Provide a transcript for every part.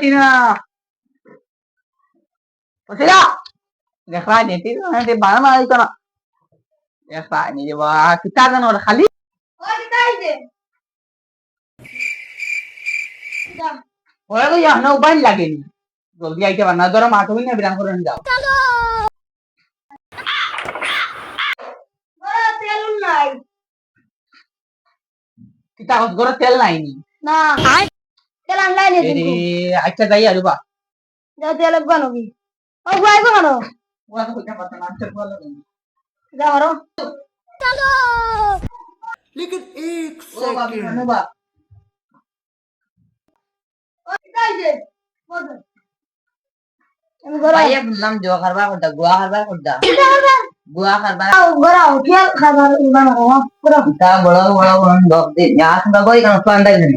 টিনা ওসিরা দেখা নি টিনা তে বানা মারি তো না দেখা নি যে বা কিতা জানো ওটা খালি ওরা তো জানো উপায় লাগেনি জলদি আইতে পার না ধরো মাঠবি না বিরাম করে যাও কিতা ঘরে তেল নাইনি এরে আচ্ছা যাই আর বা ওরা তো কইতা পারতো না আচ্ছা বলো ও বাবি শোনো বা ভাইয়া বললাম জোয়া খারবা করদা গুয়া খারবা করদা গুয়া খারবা তা বড় বড় বড় দক দে ইয়াস বাগই কান পান্ডা জানি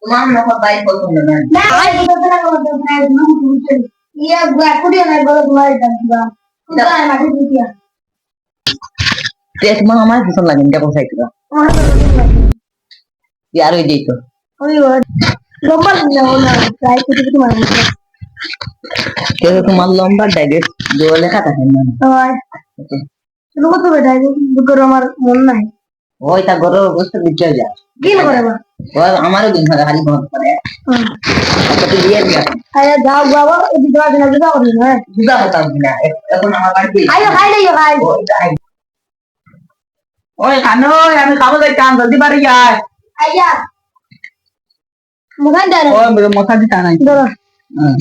তোমার নখ ভাই পছন্দ না তে তোমার আমার পছন্দ লাগে এটা কোথায় কিবা ইয়ার ওই দিই তো কে তোমার লম্বা ডাইরেট দো লেখা থাকে না আমার মন নাই। ওই তা গরো বস্তু বিচে যা কি করে বা ও আমারও দিন খালি খালি মন করে তো তুই দিয়ে যা আরে যাও বাবা এদিকে যাও না যাও না জুদা হতাম না? এখন আমার বাড়ি আইও খাই লইও খাই ওই খানো আমি খাব যাইতাম জলদি বাড়ি যায় আইয়া। মুখান দাঁড়া ওই মশা দিতা নাই। দাঁড়া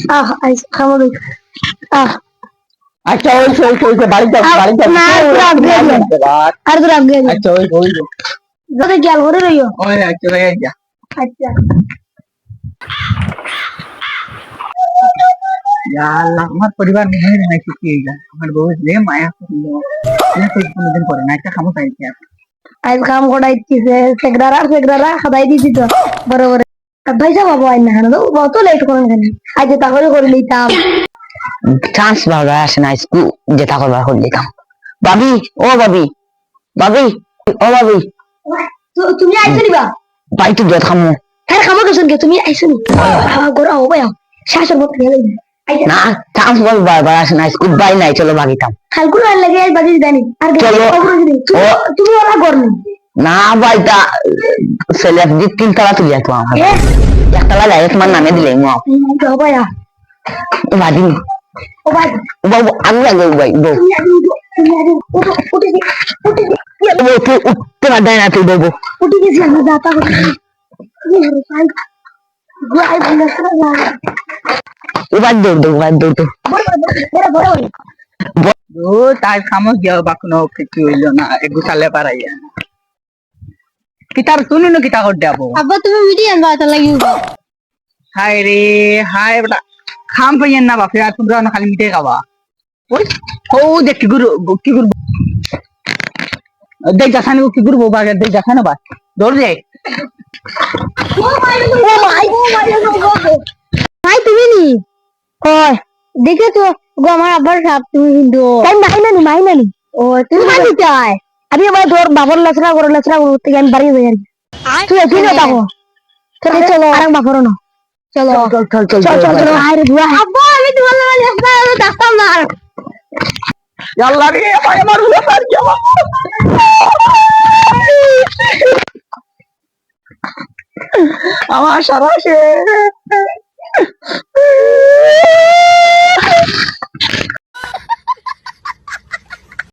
আহ আইস খামো দে আহ। আচ্ছা ওই ওই ওই বাড়ি বাড়ি না, পুরা আগে আর তোর আগে আচ্ছা ওই ওই যদি খেয়াল করে রইও ওই আচ্ছা যা আচ্ছা। Ya Allah, আমার পরিবার নিয়ে নাই কি আমার বউ যে মায়া তো কোনদিন করে না একটা খামো আর আজ কাম করাইছিস সেগ্রারা সেগ্রারা খাদাই দিছি তো। বরাবর ভাই যাব বাবা আইনা না তো লেট করেন কেন আজ তাহলে করে লইতাম চান্স বাবা আসে না স্কুল যেটা করবার করে দিতাম বাবি ও বাবি বাবি ও বাবি। তো- তুমি আইছো নিবা বাই তো জত খামো। হ্যাঁ খামো কেসন কে তুমি আইছো নি? গোরা ও ভাই শাশুর মত গেলে না চান্স বল বারবার আসে না স্কুল বাই নাই চলো বাগিতাম খালকুল আর লাগে বাজি জানি আর চলো। তুমি ওরা না বাইটা ছেলে দি তিন তালা তুলি তো আমার। একতলা যাই তোমার নামে দিলে মো। তো ভাই ভাই বাবু আমি আগে বাই বউ তুমি আগে উঠো, তুমি আগে উঠো উঠে গে- উঠে গে- বউ তুই উঠতে পারবে না তুই বউ উঠে গেছি আমি যাতা করতে কি হলো ভাই গাই বলে না এবার দৌড় দৌড় এবার দৌড় দৌড় বড় বড় বড় বড় ও তাই খামো গিয়া বাকুনো কিছু খাম পাইয়েন না বাপে আর তোমরা খালি মিটে খাবা। ওই ও দেখ কি গুরু কি গুরু দেখ দেখানে কি গুরু বাবা দেখ দেখানে বা দৌড় দে। ও মাই ও মাই ও মাই ভাই তুমি নি? কই দেখে তো গো আমার আব্বার সাপ তুমি কিন্তু। তাই মাই না নি মাই না নি ও তুমি মাই আমি আমার তোর বাবার লাচরা করে লাচরা করতে আমি বাড়ি যাই তুই এখানে থাকো চলো আর বাপরো না। চলো। চল চল চল চল চল আরে আমার সারা শেষ।